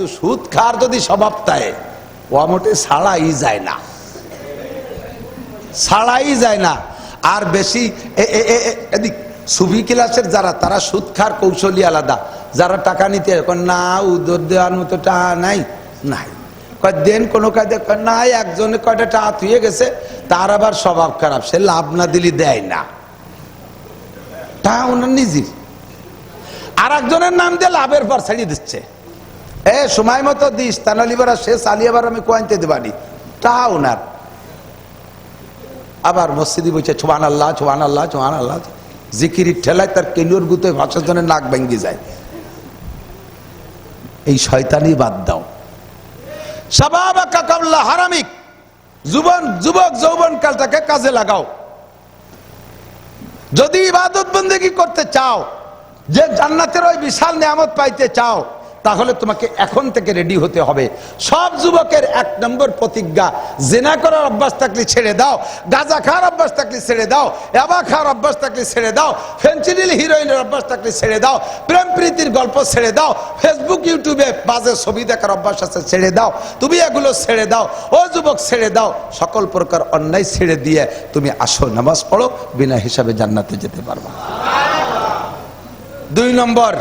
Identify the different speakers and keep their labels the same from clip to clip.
Speaker 1: কিন্তু সুদ খার যদি স্বভাব তাই মোটে ছাড়াই যায় না। ছাড়াই যায় না। আর বেশি এদিক, সুফি ক্লাসের যারা, তারা সুদ খার কৌশলী আলাদা। যারা টাকা নিতে না, উদর দেওয়ার মতো টাকা নাই। নাই। কয়, দেন কোনো কাজে। নাই, একজনে কয়টা টাকা থুয়ে গেছে, তার আবার স্বভাব খারাপ। সে লাভ না দিলি দেয় না। টাকা ওনার নিজের। আর একজনের নাম দিয়ে লাভের পর ছাড়িয়ে দিচ্ছে। এ, সময় মতো দিস তানালি এবার শেষ আলিয়াবার আমি কোয়াইতে দেবানি। তা ওনার আবার মসজিদি বলছে ছোয়ান আল্লাহ ছোয়ান আল্লাহ ছোয়ান আল্লাহ জিকিরি ঠেলায় তার কেনুর গুতে ভাষার জন্য নাক ভেঙ্গি যায়। এই শয়তানি বাদ দাও। সাবাবা কাকাবল্লা হারামিক। যুবন, যুবক, যৌবন কালটাকে কাজে লাগাও। যদি ইবাদত বন্দেগি করতে চাও, যে জান্নাতের ওই বিশাল নিয়ামত পাইতে চাও তাহলে তোমাকে এখন থেকে রেডি হতে হবে। সব যুবকের এক নম্বর প্রতিজ্ঞা, জেনা করার অভ্যাস থাকলে ছেড়ে দাও, গাঁজা খাওয়ার অভ্যাস থাকলে ছেড়ে দাও, এবা খাওয়ার অভ্যাস থাকলে ছেড়ে দাও ফেন্সিডিল হিরোইনের অভ্যাস থাকলে ছেড়ে দাও, প্রেম প্রীতির গল্প ছেড়ে দাও ফেসবুক ইউটিউবে বাজে ছবি দেখার অভ্যাস আছে, ছেড়ে দাও, তুমি এগুলো ছেড়ে দাও, ও যুবক ছেড়ে দাও, সকল প্রকার অন্যায় ছেড়ে দিয়ে তুমি আসো, নামাজ পড়ো, বিনা হিসাবে জান্নাতে যেতে পারবা। দুই নম্বর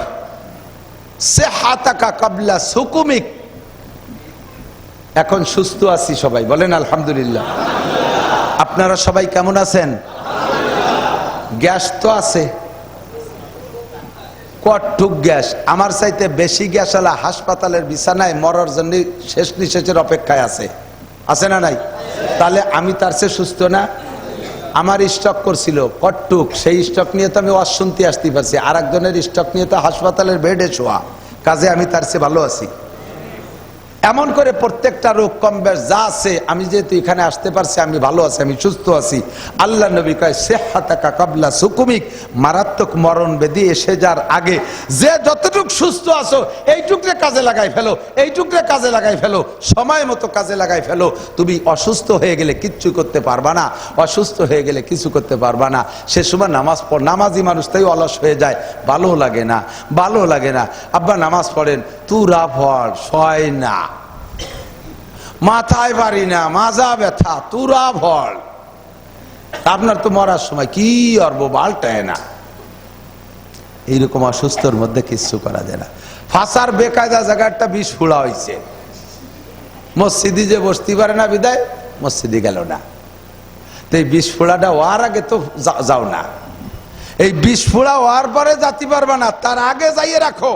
Speaker 1: এখন সুস্থ আছি সবাই, বলেন আলহামদুলিল্লাহ। আপনারা সবাই কেমন আছেন? গ্যাস তো আছে। কটুক গ্যাস। আমার চাইতে বেশি গ্যাস আলা হাসপাতালের বিছানায় মরার জন্য শেষ নিঃশেষের অপেক্ষায় আছে। আছে না নাই? তাহলে আমি তার চেয়ে সুস্থ না? আমার স্টক করছিল, কট্টুক, সেই স্টক নিয়ে তো আমি অশান্তি আসতে পারছি। আর একজনের স্টক নিয়ে তো হাসপাতালের বেডে শোয়া। কাজে আমি তার চেয়ে ভালো আছি। এমন করে প্রত্যেকটা রোগ কম বেশ যা আছে, আমি যেহেতু এখানে আসতে পারছি, আমি ভালো আছি, আমি সুস্থ আছি। আল্লাহ নবী কয়, সেহাতাকা কাবলা সুকুমিক, মারাত্মক মরণ বেদি এসে যার আগে। যে যতটুক সুস্থ আছো, এইটুকরে কাজে লাগাই ফেলো, এইটুকরে কাজে লাগাই ফেলো, সময় মতো কাজে লাগাই ফেলো। তুমি অসুস্থ হয়ে গেলে কিচ্ছু করতে পারবা না, অসুস্থ হয়ে গেলে কিছু করতে পারবা না। সে সময় নামাজ পড়, নামাজি মানুষ তাই অলস হয়ে যায়, ভালো লাগে না, ভালো লাগে না। আব্বা, নামাজ পড়েন তুরা ফল সয় না। মাথায় পারি না, মাজা ব্যথা, তুরা ভল আপনার তো মরার সময় কি অর্ব বালটায় না। এইরকম অসুস্থর মধ্যে কিচ্ছু করা যায় না। ফাঁসার বেকায়দা জায়গাটা বিষ ফুড়া হয়েছে মসজিদি যে বসতে পারে না বিদায়, মসজিদি গেল না। তো এই বিষ ফোড়াটা হওয়ার আগে তো যাও না। এই বিষ ফোড়া হওয়ার পরে যাতে পারবে না, তার আগে যাইয়ে রাখো।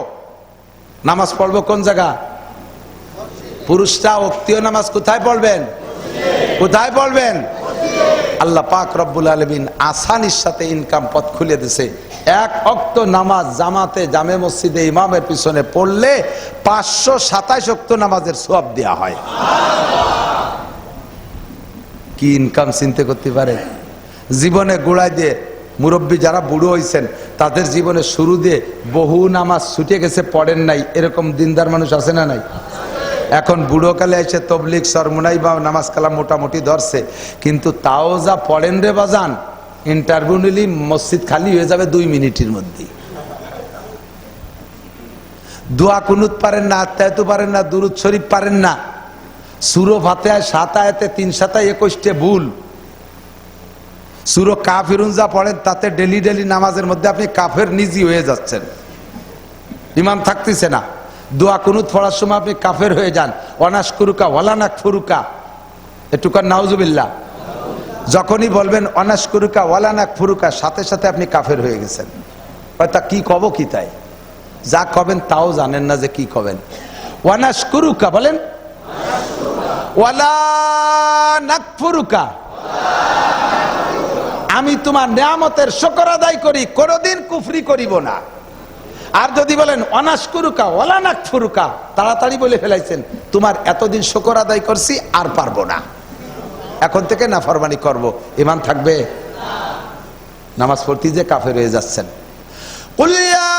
Speaker 1: নামাজ পড়ব কোন জায়গা? পুরুষরা অক্তীয় নামাজ কোথায় পড়বেন? কোথায় পড়বেন? আল্লাহ পাক রব্বুল আলমিন আসানির সাথে ইনকাম পথ খুলে দিছে। এক অক্ত নামাজ জামাতে, জামে মসজিদে, ইমামের পিছনে পড়লে পাঁচশো সাতাইশ অক্ত নামাজের সব দেওয়া হয়। কি ইনকাম চিনতে করতে পারে? জীবনে গোড়ায় দিয়ে মুরব্বী যারা বুড়ো হয়েছেন তাদের জীবনে শুরু দিয়ে বহু নামাজ ছুটে গেছে, পড়েন নাই। এরকম দিনদার মানুষ আছে না নাই? এখন বুড়োকালে এসে তবলিক সরমুনাই বা নামাজ কালাম মোটামুটি ধরছে। কিন্তু তাও যা পড়েন রে বাজান ইন্টারভিউ নিলি মসজিদ খালি হয়ে যাবে দুই মিনিটের মধ্যে দোয়া কুনুত পারেন না আত্মায়ত পারেন না, দুরুদ শরীফ পারেন না। সুরো সাত আয়াতে তিন সাতায় একুশটে ভুল। সুরো কাফিরুন যা পড়েন তাতে ডেলি ডেলি নামাজের মধ্যে আপনি কাফের নিজি হয়ে যাচ্ছেন। ইমাম থাকতেছে না। দোয়া কুনুত পড়ার সময় আপনি কাফের হয়ে যান। অনাস কুরুকা ওয়ালানাক ফুরুকা এটুকার নাউজুবিল্লা যখনই বলবেন অনাস কুরুকা ওয়ালানাক ফুরুকা সাথে সাথে আপনি কাফের হয়ে গেছেন। তা কি কব কি তাই? যা কবেন তাও জানেন না যে কি কবেন। ওয়ানাস কুরুকা বলেন? ওয়ালা নাকফুরুকা আমি তোমার নিয়ামতের শকর আদায় করি, কোনোদিন কুফরি করিব না। আর যদি বলেন অনাশ কুরুকা অলানাক ফুরুকা, তাড়াতাড়ি বলে ফেলাইছেন, তোমার এতদিন শকর আদায় করছি, আর পারব না। এখন থেকে না ফরমানি করব। ইমান থাকবে? নামাজ পড়তে যে কাফের হয়ে যাচ্ছেন। কুলিয়া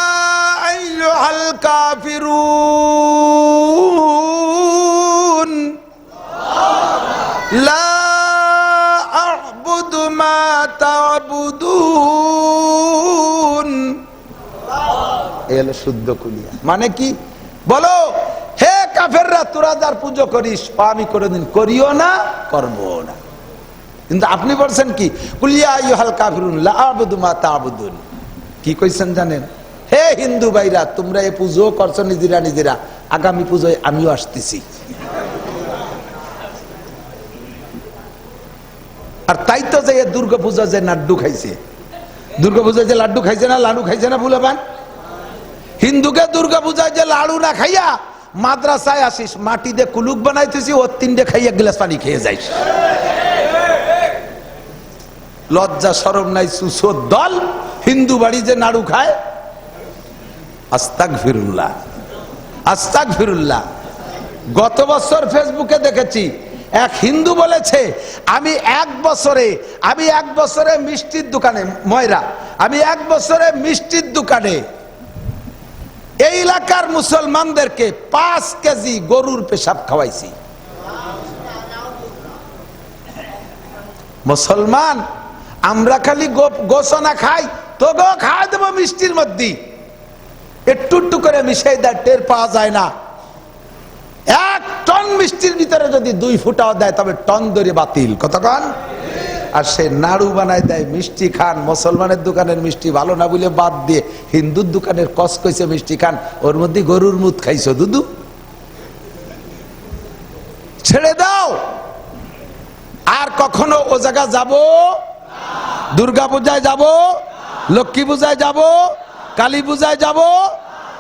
Speaker 1: আইয়ুহাল কাফিরুন শুদ্ধ কুলিয়া। মানে কি? বলো, হে কাফেররা, তোরা যার পুজো করিস আমি কোনোদিন করিও না করব না। কিন্তু আপনি বলছেন কি? কুলিয়া কি কইছেন জানেন? হে হিন্দু ভাইরা, তোমরা এই পুজো করছ নিজেরা নিজেরা, আগামী পুজোয় আমিও আসতেছি। আর তাই তো যে এ দুর্গা পূজা যে লাড্ডু খাইছে। দুর্গা পূজায় যে লাড্ডু খাইছে না লাডু খাইছে না ভুলে পান হিন্দুকে দুর্গা পূজায় যে লাড়ু না খাইয়া মাদ্রাসায় আসিস মাটি দিয়ে কুলুক বানাইতেছি ওর তিনটে খাইয়া গ্লাস পানি খেয়ে যাইস। লজ্জা সরম নাই সুসোর দল, হিন্দু বাড়ি যে নাড়ু খায়। আস্তাক ফিরুল্লাহ আস্তাক ফিরুল্লাহ গত বছর ফেসবুকে দেখেছি, এক হিন্দু বলেছে, আমি এক বছরে, আমি এক বছরে মিষ্টির দোকানে, ময়রা, আমি এক বছরে মিষ্টির দোকানে এই এলাকার মুসলমানদেরকে পাঁচ কেজি গরুর পেশাব খাওয়াইছি। মুসলমান, আমরা খালি গোসনা খাই তো গো খাওয়া দেবো মিষ্টির মধ্যে। একটু একটু করে মিশাই দেয়, টের পাওয়া যায় না। এক টন মিষ্টির ভিতরে যদি দুই ফুটাও দেয়, তবে টন ধরে বাতিল। কতক্ষণ আর সে নাড়ু বানায় দেয়, মিষ্টি খান। মুসলমানের দোকানের মিষ্টি ভালো না বলে বাদ দিয়ে হিন্দুর দোকানের কস কইছে মিষ্টি খান, ওর মধ্যে গরুর মুদ খাইছো, দুদু। ছেড়ে দাও। আর কখনো ও জায়গা যাব? দুর্গা পূজায় যাব? লক্ষ্মী পূজায় যাব? কালী পূজায় যাব?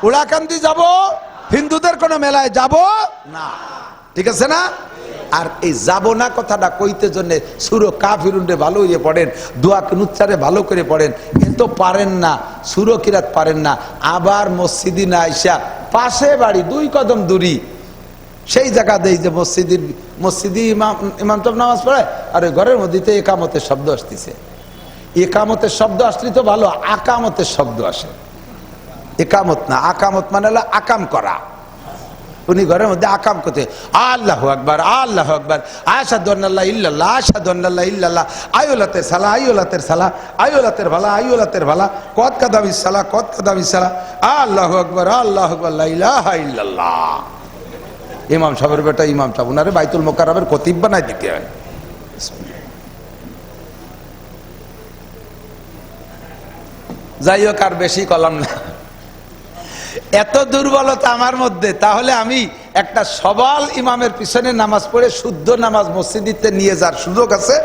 Speaker 1: উড়াকান্দি যাব? হিন্দুদের কোনো মেলায় যাব? না। ঠিক আছে না? আর এই যাব না কথাটা কইতে জন্য সুরো কাফিরুন্ডে ভালো হয়ে পড়েন, দোয়া নুচ্চারে ভালো করে পড়েন। এ তো পারেন না, সুরো কিরাত পারেন না। আবার মসজিদি না আইসা পাশে বাড়ি, দুই কদম দূরি। সেই জায়গা দেই যে মসজিদের মসজিদি ইমাম ইমাম নামাজ পড়ে, আর ওই ঘরের মধ্যে একামতের শব্দ আসতেছে। একামতের শব্দ আসলে তো ভালো, আকামতের শব্দ আসে। একামত না, আকামত মানে হলো আকাম করা। উনি ঘরের মধ্যে আকাম করতে। আল্লাহ আকবার আল্লাহ আকবার। আশাদুল্লাহ ইল্লাল্লাহ আশাদুল্লাহ ইল্লাল্লাহ। আয়োলাতের সালা আয়োলাতের সালা, আয়োলাতের ভালা আয়োলাতের ভালা। কত কাদামি সালা কত কাদামি সালা। আল্লাহ আকবার আল্লাহ আকবার ইলাহা ইল্লাল্লাহ। ইমাম সাহেবের বেটা ইমাম সাহেব, উনারে বাইতুল মোকারমের কতিব বানায় দিতে হয়। যাই হোক, আর বেশি কলাম না। এত দুর্বলতা আমার মধ্যে, তাহলে আমি একটা সবাল ইমামের পিছনে নামাজ পড়ে শুদ্ধ নামাজ মসজিদিতে নিয়ে যাওয়ার সুযোগ আছে?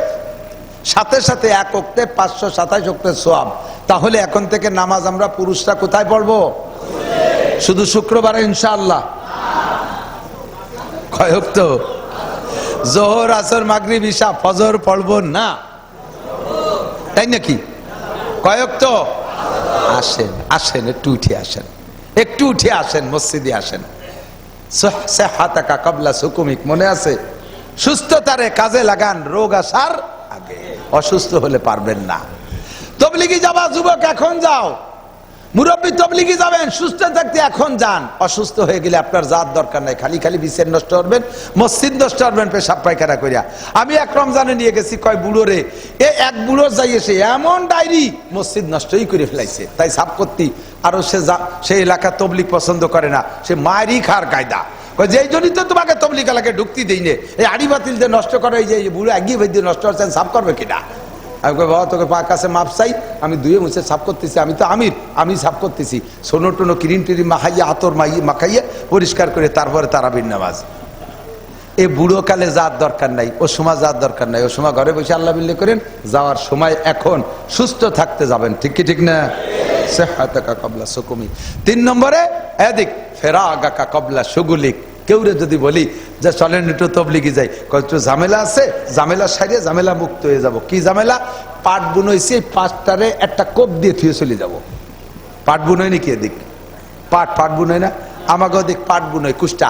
Speaker 1: সাথে সাথে এক অক্টে পাঁচশো সাতাশ অক্টে সোয়াব তাহলে এখন থেকে নামাজ আমরা পুরুষরা কোথায় পড়ব? শুধু শুক্রবারে ইনশাআল্লাহ। কয়ক তো জোহর, আসর, মাগরিব, ইশা, ফজর পড়ব না? তাই নাকি? কয়ক তো আসেন আসেন, একটু উঠে আসেন। একটু উঠে আসেন, মসজিদে আসেন। হাতাকা সুকুমিক, মনে আছে? সুস্থতারে কাজে লাগান রোগ আসার আগে। অসুস্থ হলে পারবেন না। তবলিগি যাবা, যুবক, এখন যাও। মুরব্বী তবলিগি যাবেন, সুস্থ থাকতে এখন যান। অসুস্থ হয়ে গেলে আপনার যার দরকার নাই, খালি খালি বিছের নষ্ট করবেন, মসজিদ নষ্ট করবেন, পেশাব পায়খানা করিয়া। আমি এক রমজানে নিয়ে গেছি, কয় বুড়ো রে? এ এক বুড়ো যাই এসে এমন ডায়েরি মসজিদ নষ্টই করে ফেলাইছে। তাই সাফ করতি, আরও সে যা- সে এলাকা তবলিগ পছন্দ করে না, সে মায়েরই খার কায়দা। কয়, যেই জন্যই তো তোমাকে তবলিগ এলাকায় ঢুকতে দেই নে, এই আড়ি বাতিল দিয়ে নষ্ট করে, এই যে বুড়ো এগিয়ে ভেদিয়ে নষ্ট হচ্ছেন সাফ করবে কিনা? আমি বাবা, তোকে পা কাছে মাপ চাই। আমি দুয়ে মুছে সাফ করতেছি। আমি তো আমির, আমি সাফ করতেছি। সোনো টোনো কিরিম টিরিম মাখাইয়া, আতর মাইয়ে মাখাইয়া পরিষ্কার করে তারপরে তারাবির নামাজ। এ বুড়ো কালে যার দরকার নাই, ও সময় যার দরকার নাই। ও সময় ঘরে বসে আল্লাহ বিল্লি করেন, যাওয়ার সময় এখন সুস্থ থাকতে যাবেন। ঠিক কি ঠিক না? সে সেহাতাকা কবলা সুকুমি। তিন নম্বরে, এদিক ফেরা আগাকা কবলা সুগুলিক। কেউরে যদি বলি যে, চলেন একটু তবলিগি যাই কত ঝামেলা আছে? ঝামেলা সারিয়ে ঝামেলা মুক্ত হয়ে যাব। কি ঝামেলা? পাট বুনইছি, এই পাটটারে একটা কোপ দিয়ে থুয়ে চলে যাব। পাট বুনই নাকি এদিক? পাট পাট বুনই না? আমাকে ওদিক পাট বুনই কুষ্টা।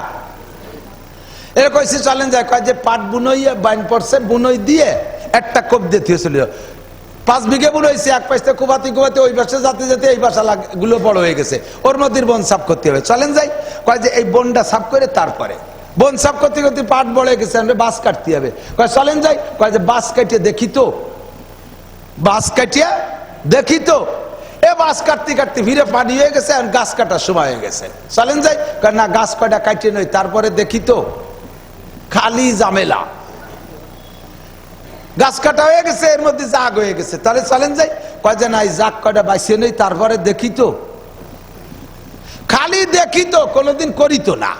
Speaker 1: এরা কইছে, চলেন যায় কয় যে, পাট বুনই বাইন পড়ছে, বুনই দিয়ে একটা কোপ দিয়ে থুয়ে চলে যাও। পাঁচ বিঘে বুনইছে, এক পাশে কুবাতি কুবাতি, ওই পাশে যাতে যেতে এই বাসা গুলো বড় হয়ে গেছে। ওর মধ্যে বন সাফ করতে হবে। চলেন যাই। কয় যে এই বনটা সাফ করে তারপরে। বন সাফ করতে করতে পাট বড় গেছে, আমরা বাস কাটতে হবে। কয়, চলেন যাই। কয় যে বাস কাটিয়ে দেখি তো। বাস কাটিয়া দেখি তো। এ বাস কাটতে কাটতে ফিরে পানি হয়ে গেছে আর গাছ কাটার সময় হয়ে গেছে। চলেন যাই। কয়, না, গাছ কয়টা কাটিয়ে নই তারপরে দেখি তো। খালি জামেলা গাছ কাটা হয়ে গেছে, এর মধ্যে জাগ হয়ে গেছে। তাহলে চলেন যাই। কয় যে, না, এই জাগ কয়টা বাইসে নেই তারপরে দেখি তো। খালি দেখি তো, কোনোদিন করিত না।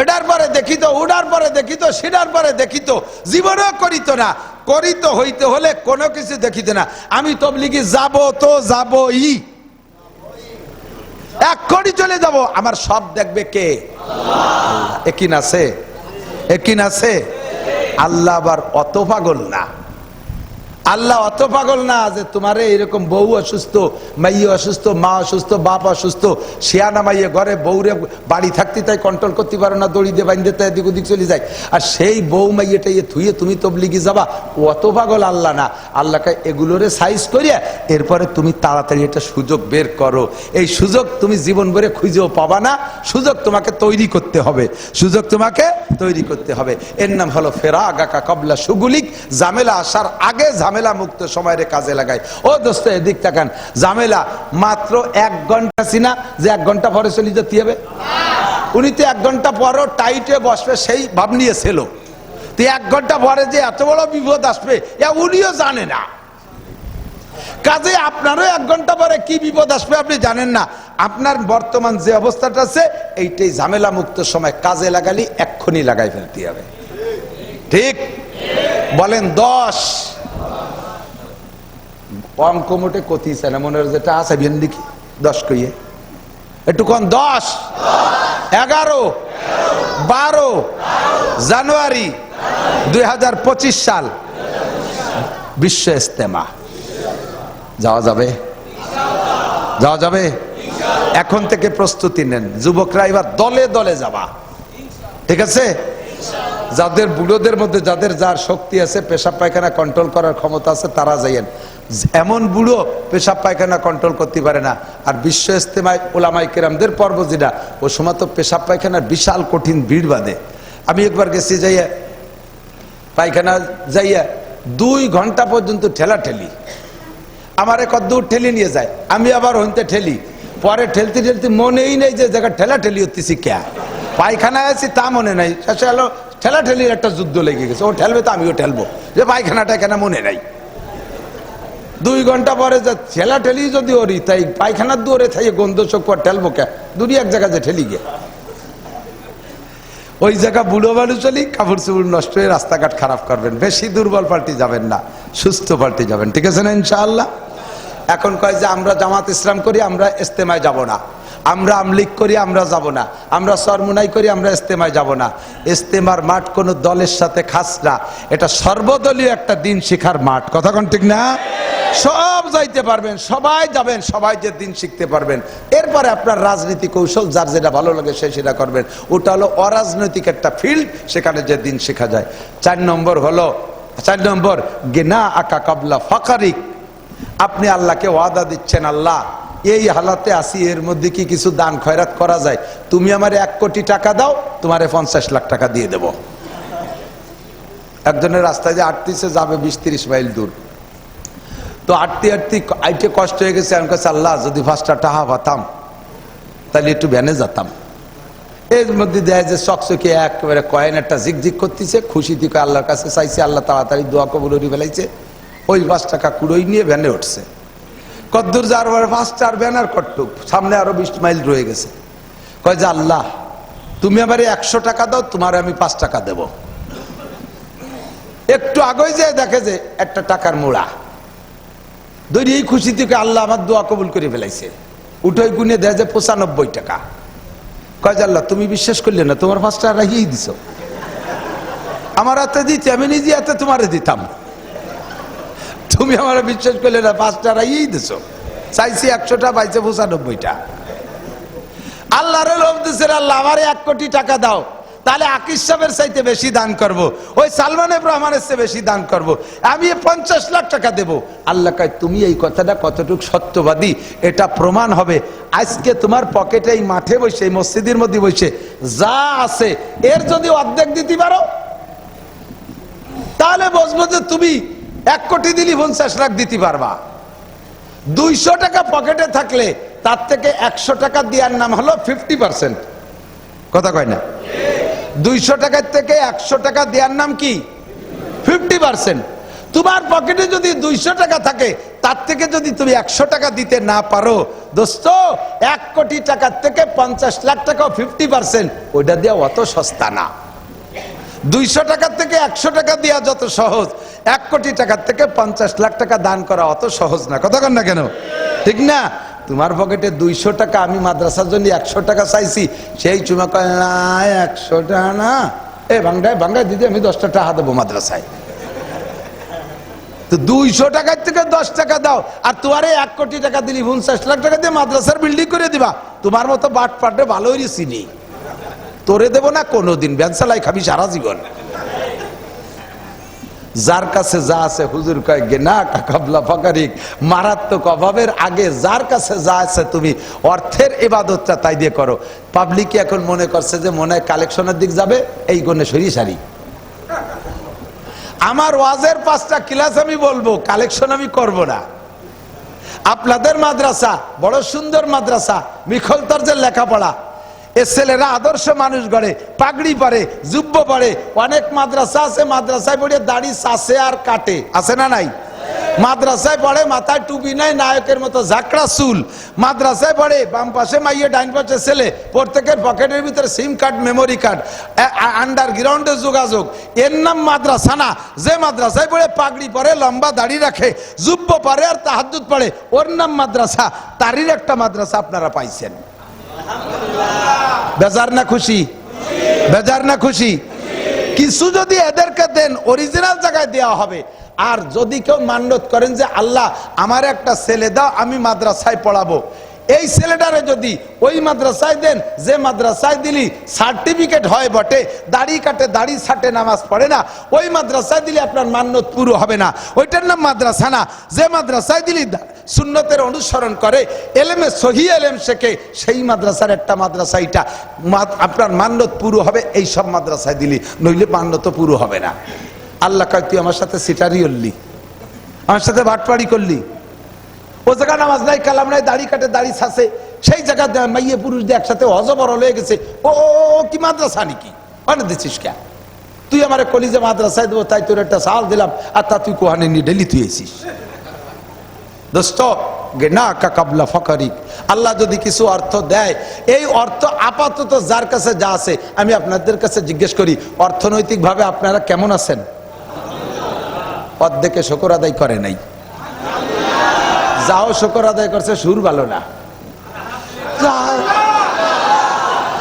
Speaker 1: এটার পরে দেখি তো উড়ার পরে দেখি তো, সেটার পরে দেখিত জীবনেও করিত না। করিত হইতে হলে কোনো কিছু দেখিত না। আমি তবলিগি যাব তো যাব ই এক কোটি চলে যাব, আমার সব দেখবে কে? একিন আছে একিন আছে আল্লাহ আবার অত পাগল না। আল্লাহ অত পাগল না যে তোমার এরকম বউ অসুস্থ, মাইয়ে অসুস্থ, মা অসুস্থ, বাপ অসুস্থ শিয়ানা মাইয়ে ঘরে বউরে বাড়ি থাকতে তাই কন্ট্রোল করতে পারো না, দড়ি দিয়ে বাইন্দে তাই এদিক ওদিক চলে যায়। আর সেই বউ মাইয়েটা ইয়ে থুয়ে তুমি তবলিগি যাবা। অত পাগল আল্লাহ না। আল্লাহকে এগুলোরে সাইজ করিয়া এরপরে তুমি তাড়াতাড়ি একটা সুযোগ বের করো। এই সুযোগ তুমি জীবন ভরে খুঁজেও পাবা না। সুযোগ তোমাকে তৈরি করতে হবে। সুযোগ তোমাকে তৈরি করতে হবে। এর নাম হলো ফেরা গাকা কবলা সুগুলিক। ঝামেলা আসার আগে ঝামেলা মুক্ত সময়ের কাজে লাগাই ও দোস্ত, এদিক তাকান। ঝামেলা মাত্র এক ঘণ্টা সিনা, যে এক ঘণ্টা পরে চলে যেতে হবে। উনি তো এক ঘণ্টা পরও টাইটে বসবে, সেই ভাব নিয়েছিল তো এক ঘণ্টা পরে যে এত বড় বিপদ আসবে উনিও জানে না। কাজে আপনারও এক ঘণ্টা পরে কি বিপদ আসবে আপনি জানেন না। আপনার বর্তমান যে অবস্থাটা আছে, এইটাই ঝামেলা মুক্ত সময়। কাজে লাগালি এক্ষুনি লাগাই ফেলতে হবে। ঠিক? বলেন দশ। অঙ্ক মোটে কতিছে না মনে যেটা আছে বিন দেখি দশ কইয়ে। একটু দশ? এগারো? বারো? জানুয়ারি? দুই হাজার পঁচিশ সাল। বিশ্ব ইস্তেমা যাওয়া যাবে? যাওয়া যাবে? এখন থেকে প্রস্তুতি নেন। যুবকরা এবার দলে দলে যাবা। ঠিক আছে? যাদের বুড়োদের মধ্যে যাদের যার শক্তি আছে, পেশাব পায়খানা কন্ট্রোল করার ক্ষমতা আছে, তারা যাইয়েন। এমন বুড়ো পেশাব পায়খানা কন্ট্রোল করতে পারে না। আর বিশ্ব ইস্তেমায় ওলামাই কেরামদের পর্ব যেটা, ও সময় তো পেশাব পায়খানার বিশাল কঠিন ভিড় বাঁধে। আমি একবার গেছি যাইয়া, পায়খানা যাইয়া দুই ঘণ্টা পর্যন্ত ঠেলা ঠেলি। আমারে কদ্দূর ঠেলি নিয়ে যায়, আমি আবার হইতে ঠেলি। পরে ঠেলতে ঠেলতে মনেই নেই যে জায়গা ঠেলা ঠেলি হতেছি কে। পায়খানায় আছি তা মনে নাই। শেষে ঠেলা ঠেলির একটা যুদ্ধ লেগে গেছে, ও ঠেলবে তো আমিও ঠেলবো। যে পায়খানাটা টায়খানা মনে নাই। দুই ঘণ্টা পরে যে ছেলা ঠেলি যদি ওরি, তাই পায়খানার দুয়ারে থাই গন্ধ চোখ পর ঠেলবো কে? দুরি এক জায়গা যে ঠেলি গে। ওই জায়গা বুড়ো বালু চলি কাপড় চুপড় নষ্ট হয়ে রাস্তাঘাট খারাপ করবেন। বেশি দুর্বল পাল্টি যাবেন না, সুস্থ পাল্টি যাবেন। ঠিক আছে না ইনশাআল্লাহ? এখন কয় যে আমরা জামাত ইসলাম করি, আমরা ইস্তেমায় যাব না। আমরা আমলিক করি, আমরা যাব না। আমরা সরমুনাই করি, আমরা ইস্তেমায় যাব না। ইস্তেমার মাঠ কোনো দলের সাথে খাস না। এটা সর্বদলীয় একটা দিন শিখার মাঠ। কথা কোন ঠিক না? সব যাইতে পারবেন, সবাই যাবেন, সবাই যে দিন শিখতে পারবেন। এরপরে আপনার রাজনীতি কৌশল, যার যেটা ভালো লাগে সে সেটা করবেন। ওটা হলো অরাজনৈতিক একটা ফিল্ড, সেখানে যে দিন শেখা যায়। চার নম্বর হলো, চার নম্বর, গেনা আকা কাবলা ফাকারিক। আপনি আল্লাহকে ওয়াদা দিচ্ছেন আল্লাহ। এই হালাতে আসি, এর মধ্যে কি কিছু দান খয়রাত করা যায়? তুমি আমার এক কোটি টাকা দাও, তোমারে পঞ্চাশ লাখ টাকা দিয়ে দেব। একজনের রাস্তায় যে আটত্রিশে যাবে, বিশ তিরিশ মাইল দূর। তো আটতি আটতি আইটে কষ্ট হয়ে গেছে, আমি কাছে আল্লাহ, যদি পাঁচটা টাহা পাতাম, তাহলে একটু ভ্যানে যেতাম। এর মধ্যে দেয় যে চকচকে একেবারে কয়েন একটা ঝিকঝিক করতেছে, খুশি থেকে আল্লাহর কাছে চাইছে, আল্লাহ তাড়াতাড়ি দোয়া কবুল ফেলাইছে। ওই পাঁচ টাকা কুড়োই নিয়ে ভ্যানে উঠছে। কদ্দূর যার পরে পাঁচটা আর ভ্যান আর সামনে আরও বিশ মাইল রয়ে গেছে। কয় যে, আল্লাহ, তুমি আমার একশো টাকা দাও, তোমার আমি পাঁচ টাকা দেব। একটু আগেই যে দেখে যে একটা টাকার মোড়া। দৈরি এই খুশি থেকে আল্লাহ আমার দোয়া কবুল করে ফেলাইছে। উঠোই গুনে দেয় যে পঁচানব্বই টাকা। কয় যে, আল্লাহ, তুমি বিশ্বাস করলে না, তোমার পাঁচটা রাখিয়েই দিছ। আমার হাতে দিচ্ছি আমি নিজে হাতে তোমারে দিতাম। তুমি আমার বিশ্বাস করলে না, পাঁচটা রাইয়েই দিছ। চাইছি একশোটা, পাইছে পঁচানব্বইটা। আল্লাহরে লোভ দিছে আল্লাহ, আমার এক কোটি টাকা দাও। তাহলে আকিস সাহেবের চাইতে বেশি দান করব। ওই সালমান রহমানের চেয়ে বেশি দান করব। আমি পঞ্চাশ লাখ টাকা দেব। আল্লাহ কয়, তুমি এই কথাটা কতটুকু সত্যবাদী? এটা প্রমাণ হবে। আজকে তোমার পকেটে এই মাঠে বসে, এই মসজিদের মধ্যে বসে যা আছে, এর যদি অর্ধেক দিতে পারো, তাহলে বসবো যে তুমি এক কোটি দিলি পঞ্চাশ লাখ দিতে পারবা। দুইশো টাকা পকেটে থাকলে তার থেকে একশো টাকা দেওয়ার নাম হলো ফিফটি পার্সেন্ট কথা কয় না? দুইশো টাকার থেকে একশো টাকা দেওয়ার নাম কি? ফিফটি পার্সেন্ট তোমার পকেটে যদি দুইশো টাকা থাকে, তার থেকে যদি তুমি একশো টাকা দিতে না পারো, দোস্ত, এক কোটি টাকার থেকে পঞ্চাশ লাখ টাকা ফিফটি পার্সেন্ট ওইটা দেওয়া অত সস্তা না। দুইশো টাকার থেকে একশো টাকা দেওয়া যত সহজ, এক কোটি টাকার থেকে পঞ্চাশ লাখ টাকা দান করা অত সহজ না। কথা না কেন? ঠিক না? তোমার পকেটে দুইশো টাকা, আমি মাদ্রাসার জন্য একশো টাকা চাইছি, সেই চুমা কয়, না, একশো টাকা না। এ ভাঙ্গায় ভাঙ্গায় দিদি, আমি দশটা টাকা দেবো মাদ্রাসায়। তো দুইশো টাকার থেকে দশ টাকা দাও, আর তোমার এক কোটি টাকা দিলি, পঞ্চাশ লাখ টাকা দিয়ে মাদ্রাসার বিল্ডিং করে দিবা। তোমার মতো বাট পাটে ভালোই চিনি তোরে দেব না, কোনোদিন ব্যানসালাই খাবি সারা জীবন। যার কাছে যা আছে হুজুর কয় গে না কাকাবলা ফাকারিক, মারাত্মক অভাবের আগে যার কাছে যা আছে তুমি অর্থের এবাদতটা তাই দিয়ে করো। পাবলিক এখন মনে করছে যে মনে হয় কালেকশনের দিক যাবে, এই গণে সরিয়ে সারি। আমার ওয়াজের পাঁচটা ক্লাস আমি বলব, কালেকশন আমি করব না। আপনাদের মাদ্রাসা, বড় সুন্দর মাদ্রাসা মিখল তর্জের লেখাপড়া। এ ছেলেরা আদর্শ মানুষ গড়ে, পাগড়ি পারে, জুব্ব পরে, অনেক মাদ্রাসা আছে, মাদ্রাসায় পড়ে দাড়ি চাষে আর কাটে। আছে না নাই? মাদ্রাসায় পড়ে, মাথায় টুপি নাই, নায়কের মতো ঝাঁকড়া চুল। মাদ্রাসায় পড়ে, বাম পাশে মাইয়ে, ডাইন পাশে ছেলে, প্রত্যেকের পকেটের ভিতরে সিম কার্ড, মেমোরি কার্ড আন্ডারগ্রাউন্ডে যোগাযোগ। এর নাম মাদ্রাসা না। যে মাদ্রাসায় পড়ে পাগড়ি পরে, লম্বা দাড়ি রাখে, জুব্ব পারে আর তাহাজুদ পড়ে, ওর নাম মাদ্রাসা। তারই একটা মাদ্রাসা আপনারা পাইছেন। বেজার না খুশি? বেজার না খুশি? কিছু যদি এদেরকে দেন অরিজিনাল জায়গায় দেওয়া হবে। আর যদি কেউ মান্যত করেন যে, আল্লাহ, আমার একটা ছেলে দাও, আমি মাদ্রাসায় পড়াবো। এই ছেলেটারে যদি ওই মাদ্রাসায় দেন, যে মাদ্রাসায় দিলি সার্টিফিকেট হয় বটে, দাড়ি কাটে, দাড়ি ছাটে নামাজ পড়ে না, ওই মাদ্রাসায় দিলে আপনার মান্যত পুরো হবে না। ওইটার নাম মাদ্রাসা না। যে মাদ্রাসায় দিলি সুন্নতের অনুসরণ করে, এলেমে সহি এলেম শেখে, সেই মাদ্রাসার একটা মাদ্রাসা এটা আপনার মান্যত পুরো হবে, এই সব মাদ্রাসায় দিলি, নইলে মান্যত পুরো হবে না। আল্লাহ কয়, তুই আমার সাথে সিটারি করলি আমার সাথে বাটপাড়ি করলি ও জায়গা নামাজ নাই, কালাম নাই, দাড়ি কাটে, দাড়ি ছাসে সেই জায়গাতে মাইয়ে পুরুষ দিয়ে একসাথে অজবর হয়ে গেছে। ও কি মাদ্রাসা নাকি? অনেক দিচ্ছিস কে? তুই আমার কলিজে মাদ্রাসায় দেবো, তাই তোর একটা সাল দিলাম, আর তা তুই কোহানে নিয়ে ডেলি তুই এসিস। দোস্ত, গেনা কাকাবলা ফকারিক। আল্লাহ যদি কিছু অর্থ দেয়, এই অর্থ আপাতত যার কাছে যা আছে, আমি আপনাদের কাছে জিজ্ঞেস করি, অর্থনৈতিকভাবে আপনারা কেমন আছেন? অর্ধেকে শকর আদায় করে নাই। যাও, শকর আদায় করছে, সুর ভালো না।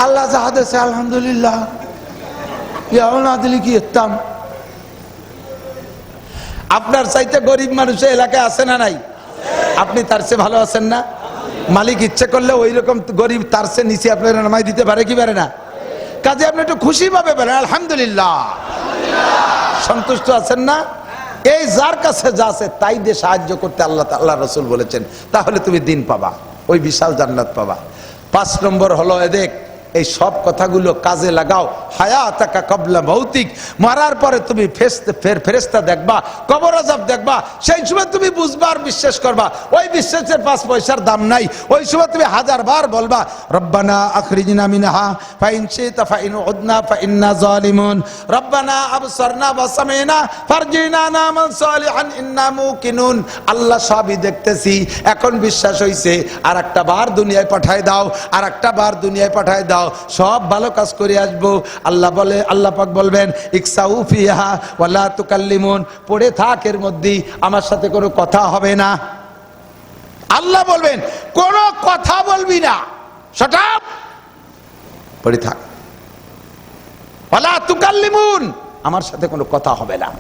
Speaker 1: আল্লাহ যাহা দেশে আলহামদুলিল্লাহ। না দিলি কি ইত্তাম আপনার চাইতে গরিব মানুষের এলাকায় আছে না নাই? আপনি তার চেয়ে ভালো আছেন না? মালিক ইচ্ছে করলে ওই রকম গরিব তার চেয়ে নিচে আপনার নামাই দিতে পারে কি পারে না? কাজে আপনি একটু খুশি ভাবে বলেন, আলহামদুলিল্লাহ। সন্তুষ্ট আছেন না? এই যার কাছে যা আছে তাই দিয়ে সাহায্য করতে আল্লাহ আল্লাহ রসুল বলেছেন, তাহলে তুমি দিন পাবা, ওই বিশাল জান্নাত পাবা। পাঁচ নম্বর হলো এদেখ এই সব কথাগুলো কাজে লাগাও। হায়া তাকা কবলা ভৌতিক মারার পরে তুমি ফেরেস্তা দেখবা, কবর আজাব দেখবা, সেই সময় তুমি বুঝবা আর বিশ্বাস করবা। ওই বিশ্বাসের পাঁচ পয়সার দাম নাই। ওই সময় তুমি হাজার বার বলবা, রব্বানা আখরিজনা মিনহা, ফাইন শিতা ফাইন উদনা, ফাইন্না জালিমুন রব্বানা আবসারনা ওয়া সামিনা, ফারজিনা নামাল সালিহান, ইন্না মুকিনুন। আল্লাহ সবই দেখতেছি। এখন বিশ্বাস হইছে আর একটা বার দুনিয়ায় পাঠায় দাও আর একটা বার দুনিয়ায় পাঠায় দাও। সব ভালো কাজ করে আসব। আল্লাহ বলে, আল্লাহ পাক বলবেন, ইকসাউ ফিহা ওয়ালা তুকাল্লিমুন। পড়ে থাক এর মধ্যেই, আমার সাথে কোনো কথা হবে না। আল্লাহ বলবেন, কোনো কথা বলবি না। সটাপ পড়ে থাক। ওয়ালা তুকাল্লিমুন। আমার সাথে কোনো কথা হবে না।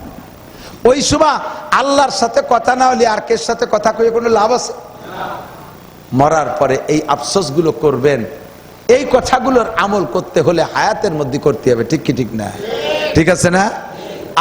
Speaker 1: ওই সময় আল্লাহর সাথে কথা না হলে আর কের সাথে কথা কয়ে কোনো লাভ আছে? মরার পরে এই আফসোসগুলো করবেন এই কথাগুলোর আমল করতে হলে হায়াতের মধ্যে করতে হবে, ঠিক কি, ঠিক না? ঠিক আছে না?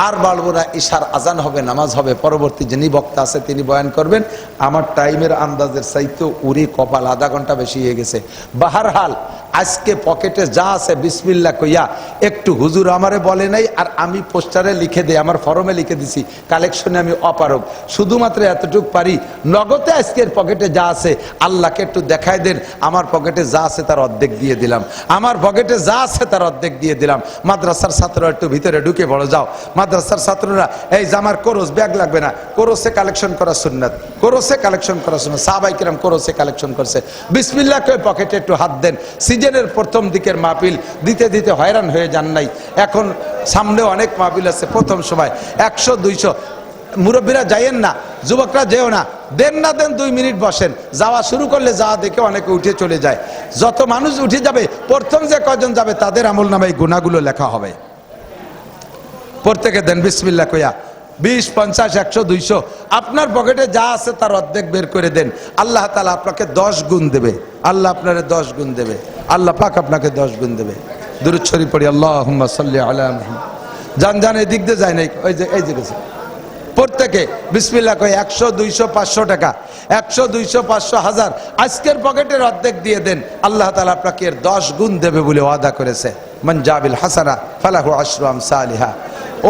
Speaker 1: আর বলব না ইশার আজান হবে, নামাজ হবে, পরবর্তী যিনি বক্তা আছে তিনি বয়ান করবেন। আমার টাইমের আন্দাজের চাইতে উড়ি কপাল আধা ঘণ্টা বেশি হয়ে গেছে। বাহার হাল আজকে পকেটে যা আছে বিসমিল্লা কইয়া, একটু হুজুর আমারে বলে নাই আর আমি পোস্টারে লিখে দিই, আমার ফরমে লিখে দিছি, কালেকশনে আমি অপারক শুধুমাত্র এতটুক পারি, নগদে আজকের পকেটে যা আছে, আল্লাহকে একটু দেখায় দেন, আমার পকেটে যা আছে তার অর্ধেক দিয়ে দিলাম। আমার পকেটে যা আছে তার অর্ধেক দিয়ে দিলাম। মাদ্রাসার ছাত্ররা একটু ভিতরে ঢুকে বড় যাও। মাদ্রাসার ছাত্ররা, এই জামার কোরস, ব্যাগ লাগবে না। কোরসে কালেকশন করা সুন্নাত। কোরসে কালেকশন করা সুন্নাত। সাহাবাই কিরাম কোরসে কালেকশন করছে। বিসমিল্লাহ করে পকেটে একটু হাত দেন। সিজনের প্রথম দিকের মাহফিল দিতে দিতে হয়রান হয়ে যান নাই। এখন সামনে অনেক মাহফিল আছে, প্রথম সময়। একশো, দুইশো। মুরব্বীরা যাইয়েন না, যুবকরা যেও না। দেন না দেন দুই মিনিট বসেন। যাওয়া শুরু করলে যাওয়া দেখে অনেকে উঠে চলে যায়। যত মানুষ উঠে যাবে, প্রথম যে কজন যাবে তাদের আমল নামে এই গুণাগুলো লেখা হবে। প্রত্যেকে দেন বিসমিল্লা কইয়া। বিশ, পঞ্চাশ, একশো, দুইশো। আপনার পকেটে যা আছে তার অর্ধেক বের করে দেন। আল্লাহ তালা আপনাকে দশ গুণ দেবে। আল্লাহ আপনারে দশ গুণ দেবে। আল্লাহ পাক আপনাকে দশ গুণ দেবে। দুরুচ্ছরি পড়ি আল্লাহ সাল্লি আল্লাহ যান যান এদিক দিয়ে যায় নাই, ওই যে, এই যে গেছে। প্রত্যেকে বিসমিল্লা কই একশো, দুইশো, পাঁচশো টাকা, একশো, দুইশো, পাঁচশো, হাজার। আজকের পকেটের অর্ধেক দিয়ে দেন। আল্লাহ তালা আপনাকে এর দশ গুণ দেবে বলে ওয়াদা করেছে। মঞ্জাবিল হাসানা, ফালাহু আশরাম সালিহা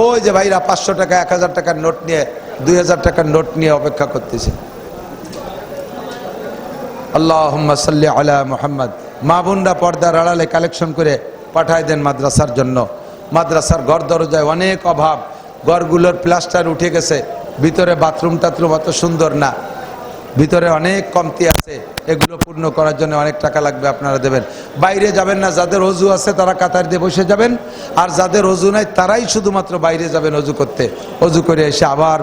Speaker 1: ওই যে ভাইরা পাঁচশো টাকা, এক হাজার টাকার নোট নিয়ে, দুই হাজার টাকার নোট নিয়ে অপেক্ষা করতেছে। আল্লাহ সাল্লি আলা মোহাম্মদ। মা বোনরা পর্দার আড়ালে কালেকশন করে পাঠায় দেন মাদ্রাসার জন্য। মাদ্রাসার ঘর দরজায় অনেক অভাব। ঘরগুলোর প্লাস্টার উঠে গেছে। ভিতরে বাথরুম টাথরুম অত সুন্দর না। ভিতরে অনেক কমতি আছে। এগুলো পূর্ণ করার জন্য অনেক টাকা লাগবে আপনারা দেবেন। বাইরে যাবেন না, যাদের অজু আছে তারা কাতার দিয়ে বসে যাবেন। আর যাদের অজু নাই তারাই শুধুমাত্র বাইরে যাবেন অজু করতে। অজু করে এসে আবার